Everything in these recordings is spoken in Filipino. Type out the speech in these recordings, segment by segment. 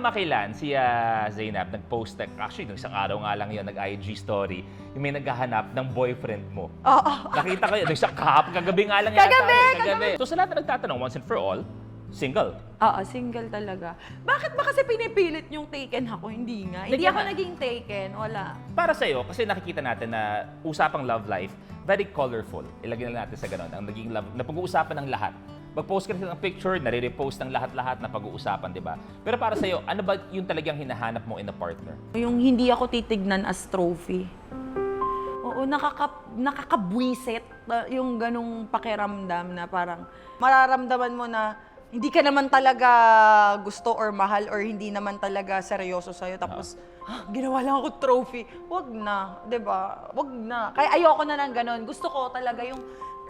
kamakailan, si ah, Zainab nag-post, nag- actually, nung isang araw nga lang yun, nag-IG story, yung may naghahanap ng boyfriend mo. Oo. Nakita ko yun, nung isang kahap, kagabi nga lang yata. Kagabi, eh, kagabi. So sa lahat na nagtatanong, once and for all, single. Oo, single talaga. Bakit ba kasi pinipilit yung taken ako? Hindi nga. Hindi ako na. naging taken. Wala. Para sa'yo, kasi nakikita natin na usapang love life, very colorful. Ilagay na natin sa ganun. Ang naging love, na pag-uusapan ng lahat. Mag-post ka ng picture, nare-repost ng lahat-lahat na pag-uusapan, di ba? Pero para sa'yo, ano ba yung talagang hinahanap mo in a partner? Yung hindi ako titignan as trophy. Oo, nakaka, nakakabwisit na yung ganong pakiramdam na parang mararamdaman mo na hindi ka naman talaga gusto or mahal or hindi naman talaga seryoso sa'yo. Tapos, "Ah, ginawa lang ako trophy. Wag na, 'di ba? Wag na. Kaya ayoko na ng ganon. Gusto ko talaga yung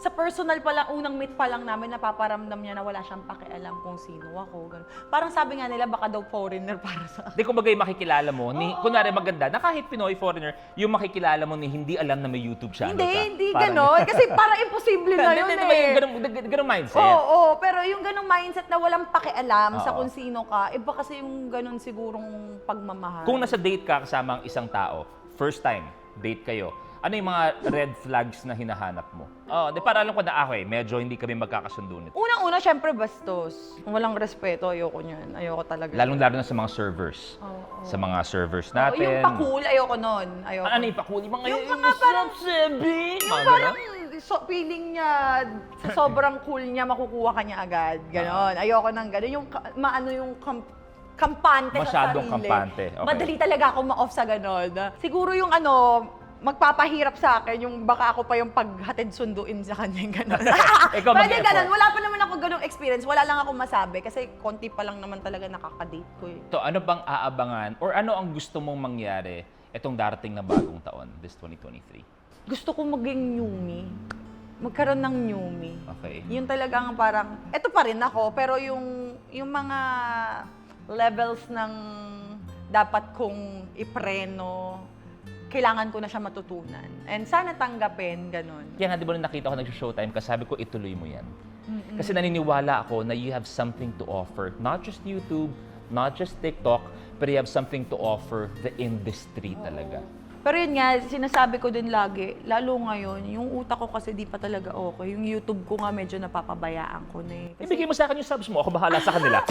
sa personal pa lang, unang meet pa lang namin, napaparamdam niya na wala siyang pakialam kung sino ako. Ganun. Parang sabi nga nila, baka daw foreigner para sa Di kumbaga yung makikilala mo, ni, kunwari maganda, na kahit Pinoy foreigner, yung makikilala mo ni hindi alam na may YouTube channel Hindi, ka. hindi Parang- ganon. Kasi parang imposible na Hindi, yun hindi, eh. yung ganun, ganun, ganun mindset. Oo, oo, pero yung ganong mindset na walang pakialam sa Oo. kung sino ka, iba kasi yung ganon sigurong pagmamahal. Kung nasa date ka kasama ang isang tao, first time, date kayo, ano yung mga red flags na hinahanap mo? Oh, di para alam ko na ako eh, medyo hindi kami magkakasundo nito. Unang-una, syempre bastos. Walang respeto, ayoko niyan. Ayoko talaga. Lalong-lalo na sa mga servers. Oo. Sa mga servers Oo, natin. yung pakul, ayoko nun. Ayoko. Ano yung pakuli? Mga Yung mga parang- sabi. Yung parang so, feeling niya, sa sobrang cool niya, makukuha ka niya agad. Ganon. Ayoko nang ganon. Yung ka- maano yung kam- kampante Masyadong sa sarili. kampante. Okay. Madali talaga ako ma-off sa ganon. Siguro yung ano, magpapahirap sa akin yung baka ako pa yung paghatid sunduin sa kanya yung ganon. Ikaw Pwede mag-effort. ganon. Wala pa naman ako ganong experience. Wala lang ako masabi kasi konti pa lang naman talaga nakaka-date ko eh. To, ano bang aabangan or ano ang gusto mong mangyari itong darating na bagong taon, this 2023? Gusto ko maging Yumi. Magkaroon ng Yumi. Okay. Yun talagang parang, eto pa rin ako, pero yung, yung mga levels ng dapat kong ipreno, kailangan ko na siya matutunan. And sana tanggapin, ganun. Kaya nga, di ba nung nakita ko nag-showtime ka, sabi ko, ituloy mo yan. Kasi naniniwala ako na you have something to offer. Not just YouTube, not just TikTok, but you have something to offer the industry talaga. Pero yun nga, sinasabi ko din lagi, lalo ngayon, yung utak ko kasi di pa talaga okay. Yung YouTube ko nga medyo napapabayaan ko na eh. Kasi Ibigay mo sa akin yung subs mo, ako bahala sa kanila.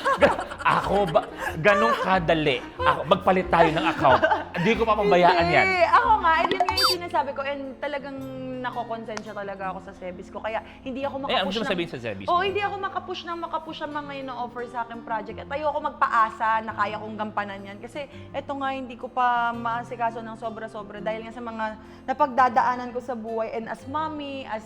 ako ba, ganong kadali. Ako, magpalit tayo ng account. Hindi ko papabayaan yan. Hindi. Ako nga, and yun nga yung sinasabi ko, and talagang nakokonsensya talaga ako sa service ko. Kaya hindi ako Eh, ano makapush gusto mo sabihin sa Zebis Oo, mo? hindi ako makapush ng makapush ang mga yun offer sa akin project. At ayoko magpaasa na kaya kong gampanan yan. Kasi eto nga, hindi ko pa maasikaso ng sobra-sobra dahil nga sa mga napagdadaanan ko sa buhay. And as mommy, as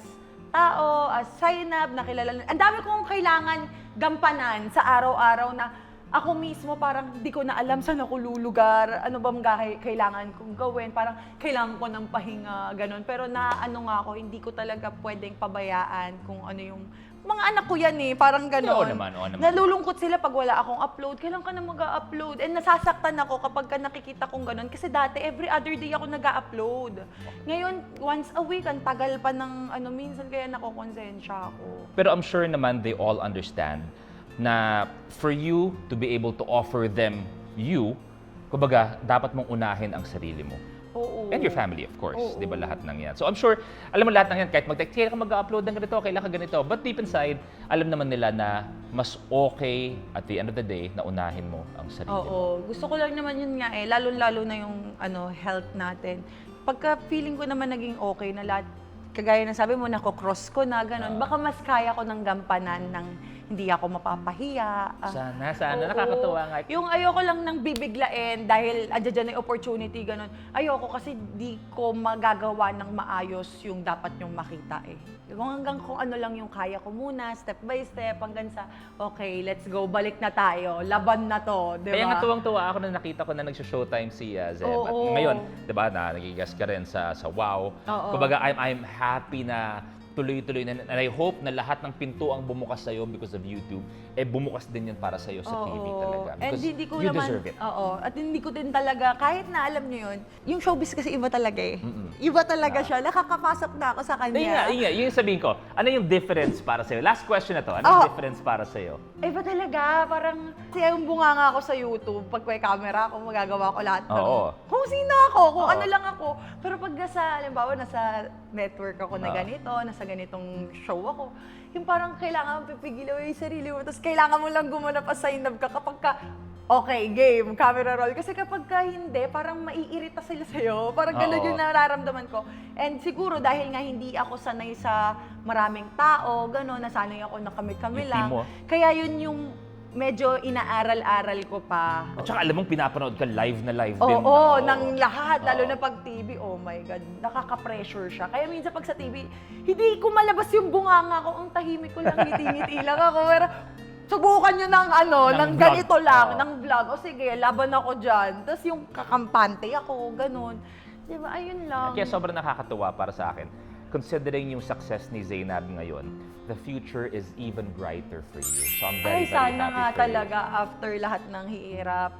tao, as Zainab, nakilala. Ang dami kong kailangan gampanan sa araw-araw na ako mismo parang di ko na alam saan ako lulugar, ano bang gahe, kailangan kong gawin, parang kailangan ko ng pahinga, ganun. Pero na ano nga ako, hindi ko talaga pwedeng pabayaan kung ano yung mga anak ko yan eh, parang ganun. Oo naman, oo naman. Nalulungkot sila pag wala akong upload. Kailan ka na mag-upload? And nasasaktan ako kapag ka nakikita kong ganun. Kasi dati, every other day ako nag-upload. Ngayon, once a week, ang tagal pa ng ano, minsan kaya nakokonsensya ako. Pero I'm sure naman they all understand na for you to be able to offer them you, kumbaga, dapat mong unahin ang sarili mo. Oo. And your family, of course. Oo. Di ba lahat ng yan? So I'm sure, alam mo lahat ng yan, kahit mag-text, kailan ka mag-upload ng ganito, kailan ka ganito. But deep inside, alam naman nila na mas okay at the end of the day na unahin mo ang sarili mo. Oo. Gusto ko lang naman yun nga eh, lalo-lalo na yung ano, health natin. Pagka feeling ko naman naging okay na lahat, kagaya na sabi mo, nako-cross ko na, ganun. Baka mas kaya ko ng gampanan ng hindi ako mapapahiya. Ah, Sana, sana. oo. Nakakatuwa nga. Yung ayoko lang nang bibiglain dahil andyan dyan yung opportunity, ganun. Ayoko kasi di ko magagawa ng maayos yung dapat yung makita eh. Kung hanggang kung ano lang yung kaya ko muna, step by step, hanggang sa, okay, let's go, balik na tayo, laban na to, di ba? Kaya nga tuwang-tuwa ako na nakita ko na nag-showtime si uh, Zeb. At Oo. ngayon, di ba, na nagigas ka rin sa, sa WOW. Oo. Kumbaga, I'm, I'm happy na tuloy-tuloy na. And I hope na lahat ng pinto ang bumukas sa'yo because of YouTube, eh bumukas din yan para sa'yo sa TV Oo. talaga. And Because hindi ko you naman, deserve it. Oo. At hindi ko din talaga, kahit na alam nyo yun, yung showbiz kasi iba talaga eh. Iba talaga siya. Nakakapasok na ako sa kanya. Hindi nga, yun nga, yun yung sabihin ko. Ano yung difference para sa'yo? Last question na to. Ano Oh. yung difference para sa'yo? Iba talaga, parang siya yung bunganga ako sa YouTube. Pag may camera ako, magagawa ko lahat ng Oo. kung sino ako, kung Oo. ano lang ako. Pero pag nasa, halimbawa, nasa network ako na Oo. ganito, nasa ganitong show ako, yung parang kailangan pipigilan mo yung sarili mo, tapos kailangan mo lang gumanap as sign up ka kapag ka, okay, game, camera roll. Kasi kapag ka hindi, parang maiirita sila sa'yo. Parang gano'n Oo. yung nararamdaman ko. And siguro dahil nga hindi ako sanay sa maraming tao, gano'n, nasanay ako na kami-kami Yung lang. team mo. Kaya yun yung medyo inaaral-aral ko pa. At saka alam mong pinapanood ka live na live Oo, din. oo, Oo. ng lahat, lalo na pag TV, oh my God, nakaka-pressure siya. Kaya minsan pag sa TV, hindi ko malabas yung bunganga ko, ang tahimik ko lang, ngiti-ngiti lang ako. Pero subukan nyo ng ano, Ng ng, vlog. ganito lang, Oo. ng vlog. O sige, laban ako dyan. Tapos yung kakampante ako, ganun. Di ba, ayun lang. Kaya sobrang nakakatuwa para sa akin. Considering yung success ni Zainab ngayon, the future is even brighter for you. So I'm very, Ay, very sana happy nga for you. talaga after lahat ng hirap,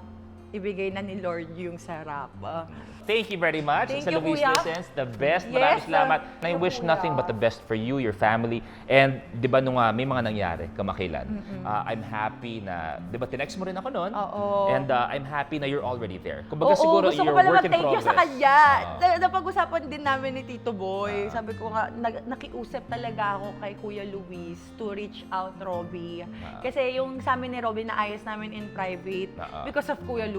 ibigay na ni Lord yung sarap. Ah. Thank you very much. Thank sa you, Luis Kuya. Lessons, the best. Yes, Maraming salamat. uh, And I wish Kuya. nothing but the best for you, your family. And di ba nung ah, may mga nangyari, kamakilan, ah, I'm happy na, di ba tinext mo rin ako noon? Oo. And ah, I'm happy na you're already there. Kumbaga Oo, siguro gusto ko you're pala work in mag-thank you progress. sa kanya. Oo. Na- Napag-usapan din namin ni Tito Boy. Ah. Sabi ko nga, nag- nakiusap talaga ako kay Kuya Luis to reach out Robby. Ah. Kasi yung sa amin ni Robby, naayos namin in private Ah. because of Kuya Luis.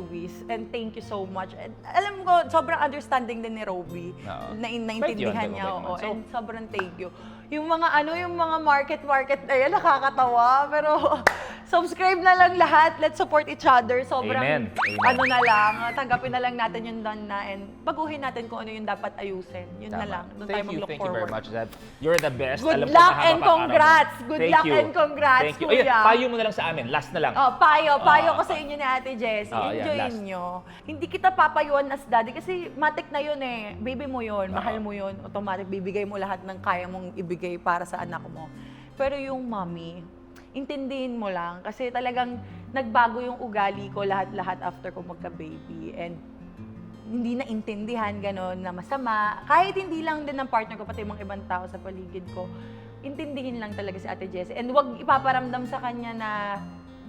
And thank you so much. And alam ko, sobrang understanding din ni Robby. Ah. Na naintindihan yun, niya. bait Oo. So- and sobrang thank you. Yung mga ano, yung mga market-market na yan, nakakatawa. Pero subscribe na lang lahat. Let's support each other. Sobrang Amen. Amen. ano na lang, tanggapin na lang natin yung done na and baguhin natin kung ano yung dapat ayusin. Yun na Tama. lang. Doon tayo Thank you, mag-look thank you forward. very much, Zab. You're the best. Good Alam luck and congrats. Good Thank luck you. and congrats, Thank you. Kuya. Ayun, payo mo na lang sa amin. Last na lang. Oh, payo, payo Ah. ko sa inyo ni Ate Jessie. Ah, yan, Enjoyin last. nyo. Hindi kita papayuan as daddy kasi matik na yun eh. Baby mo yun, Ah. mahal mo yun, automatic bibigay mo lahat ng kaya mong ibigay para sa anak mo. Pero yung mommy, intindihin mo lang kasi talagang nagbago yung ugali ko lahat-lahat after ko magka-baby and hindi na intindihan gano'n na masama. Kahit hindi lang din ng partner ko, pati mga ibang tao sa paligid ko, intindihin lang talaga si Ate Jessie. And wag ipaparamdam sa kanya na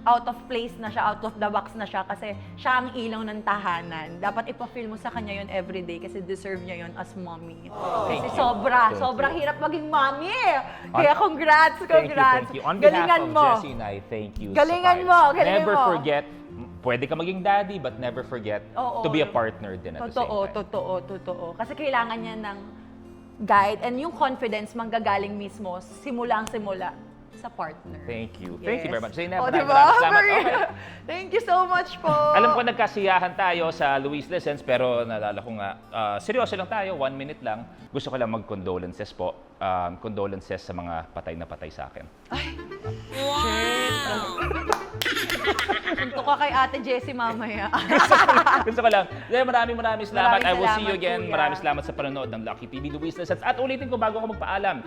out of place na siya, out of the box na siya kasi siya ang ilaw ng tahanan. Dapat ipa-feel mo sa kanya yun everyday kasi deserve niya yun as mommy. Thank kasi you. sobra, Thank sobrang hirap maging mommy. Kaya congrats, Thank you, congrats. thank you. On Galingan behalf mo. of Jessie and I, thank you. Galingan time. mo, galingan Never mo. forget, pwede ka maging daddy, but never forget Oo. to be a partner din at the same Totoo, time. totoo, totoo. Kasi kailangan niya ng guide and yung confidence manggagaling mismo simula ang simula sa partner. Thank you. Thank you very much. Zainab, oh, maraming diba? maraming salamat. Very- Okay. Thank you so much po. Alam ko nagkasiyahan tayo sa Luis Lessons, pero naalala ko nga, ah, seryoso lang tayo, one minute lang. Gusto ko lang mag-condolences po. Um, condolences sa mga patay na patay sa akin. Suntok ka kay Ate Jessie mamaya. Gusto ko lang. Then, maraming maraming salamat. Maraming I will see you salamat, again. Kuya. Maraming salamat sa panonood ng Lucky TV Luis Lessons. At ulitin ko bago ako magpaalam,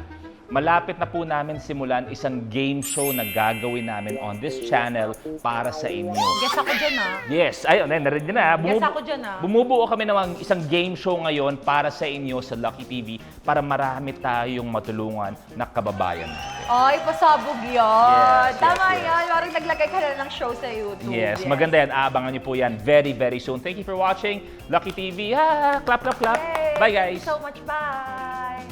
malapit na po namin simulan isang game show na gagawin namin on this channel para sa inyo. Guess ako dyan ah. Yes, ayun, eh, narinig niyo na. ha? Yes, ako dyan, ah. Bumubuo kami ng isang game show ngayon para sa inyo sa Lucky TV para marami tayong matulungan na kababayan. Ay, pasabog yun. Yes, yes, Tama yes. yan. Parang naglagay ka na ng show sa YouTube. Yes, maganda yan. Aabangan niyo po yan very, very soon. Thank you for watching Lucky TV. Ah, clap, clap, clap. Yay! Bye, Thank you guys. so much. Bye.